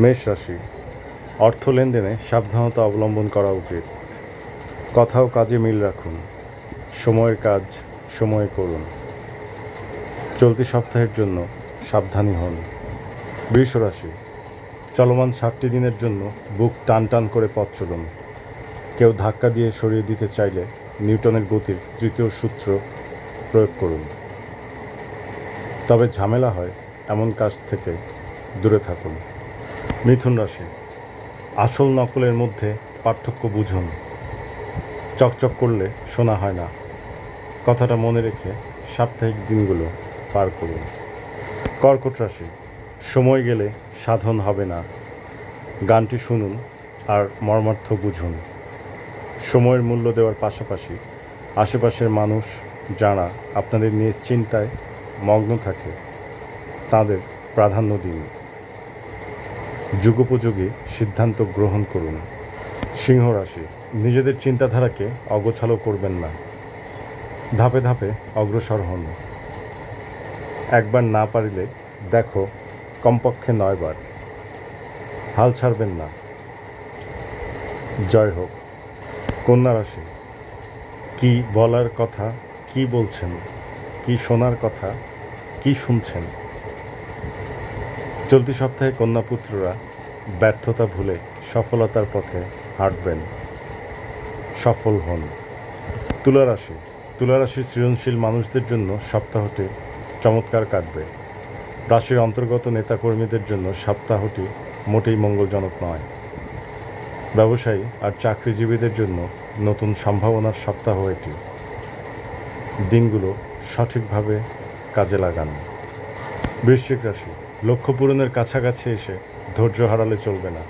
মেষ রাশি। অর্থ লেনদেনে সাবধানতা অবলম্বন করা উচিত। কথা ও কাজে মিল রাখুন। সময়ের কাজ সময়ে করুন। চলতি সপ্তাহের জন্য সাবধানী হন। বৃষ রাশি। চলমান ষাটটি দিনের জন্য বুক টান টান করে পথ চলুন। কেউ ধাক্কা দিয়ে সরিয়ে দিতে চাইলে নিউটনের গতির তৃতীয় সূত্র প্রয়োগ করুন। তবে ঝামেলা হয় এমন কাজ থেকে দূরে থাকুন। মিথুন রাশি। আসল নকলের মধ্যে পার্থক্য বুঝুন। চকচক করলে শোনা হয় না। কথাটা মনে রেখে সাপ্তাহিক দিনগুলো পার করুন। কর্কট রাশি, সময় গেলে সাধন হবে না। গানটি শুনুন আর মর্মার্থ বুঝুন। সময়ের মূল্য দেওয়ার পাশাপাশি আশেপাশের মানুষ, যারা আপনাদের নিয়ে চিন্তায় মগ্ন থাকে, তাদের প্রাধান্য দিন। যুগোপযোগী সিদ্ধান্ত গ্রহণ করুন। সিংহ রাশি, নিজেদের চিন্তাধারাকে অগোছালো করবেন না। ধাপে ধাপে অগ্রসর হন। একবার না পারিলে দেখো কমপক্ষে নয়বার। হাল ছাড়বেন না। জয় হোক। কন্যা রাশি, কি বলার কথা, কি বলছেন, কি শোনার কথা, কি শুনছেন? চলতি সপ্তাহে কন্যাপুত্ররা ব্যর্থতা ভুলে সফলতার পথে হাঁটবেন। সফল হন। তুলা রাশি তুলা রাশির সৃজনশীল মানুষদের জন্য সপ্তাহটি চমৎকার কাটবে। রাশির অন্তর্গত নেতাকর্মীদের জন্য সপ্তাহটি মোটেই মঙ্গলজনক নয়। ব্যবসায়ী আর চাকরিজীবীদের জন্য নতুন সম্ভাবনার সপ্তাহ এটি। দিনগুলো সঠিকভাবে কাজে লাগান। বৃশ্চিক রাশি। লক্ষ্য পূরণের কাছাকাছি এসে ধৈর্য হারালে চলবে না।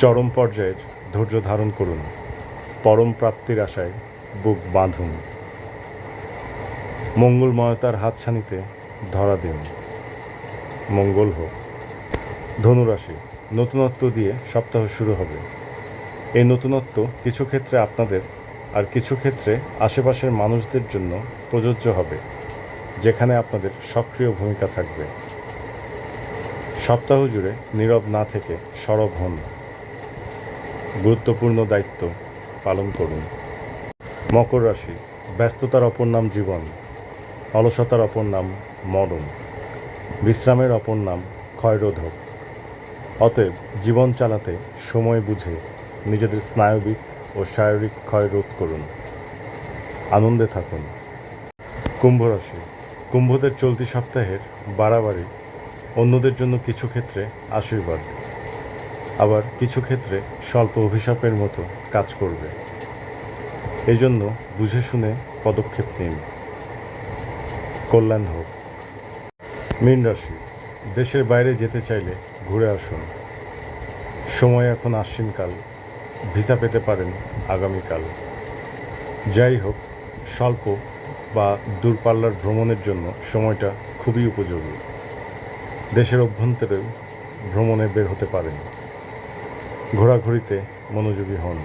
চরম পর্যায়ের ধৈর্য ধারণ করুন। পরম প্রাপ্তির আশায় বুক বাঁধুন। মঙ্গলময়তার হাতছানিতে ধরা দিন। মঙ্গল হোক। ধনুরাশি, নতুনত্ব দিয়ে সপ্তাহ শুরু হবে। এই নতুনত্ব কিছু ক্ষেত্রে আপনাদের আর কিছু ক্ষেত্রে আশেপাশের মানুষদের জন্য প্রযোজ্য হবে, যেখানে আপনাদের সক্রিয় ভূমিকা থাকবে। সপ্তাহ জুড়ে নীরব না থেকে সরব হন। গুরুত্বপূর্ণ দায়িত্ব পালন করুন। মকর রাশি, ব্যস্ততার অপর নাম জীবন, অলসতার অপর নাম মরণ, বিশ্রামের অপর নাম ক্ষয়রোধক। অতএব জীবন চালাতে সময় বুঝে নিজেদের স্নায়বিক ও শারীরিক ক্ষয় রোধ করুন। আনন্দে থাকুন। কুম্ভ রাশি, কুম্ভদের চলতি সপ্তাহের বাড়াবাড়ি অন্যদের জন্য কিছু ক্ষেত্রে আশীর্বাদ, আবার কিছু ক্ষেত্রে স্বল্প অভিশাপের মতো কাজ করবে। এই জন্য বুঝে শুনে পদক্ষেপ নিন। কল্যাণ হোক। মীন রাশি, দেশের বাইরে যেতে চাইলে ঘুরে আসুন। সময় এখন আশ্বিনকাল ভিসা পেতে পারেন আগামীকাল যাই হোক, স্বল্প বা দূরপাল্লার ভ্রমণের জন্য সময়টা খুবই উপযোগী। দেশের অভ্যন্তরেও ভ্রমণে বের হতে পারেন। ঘোরাঘুরিতে মনোযোগী হন।